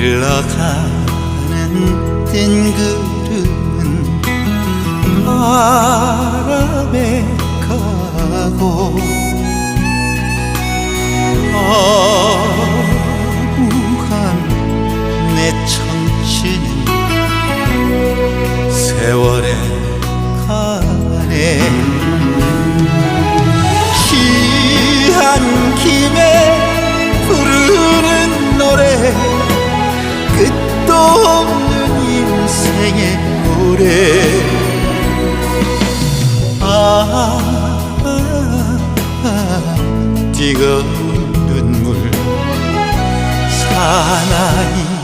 흘러가는 뜬 구름은 바람에 가고 거부한 내 청춘은 없는 인생의 노래 아, 아, 아 뜨거운 눈물 사나이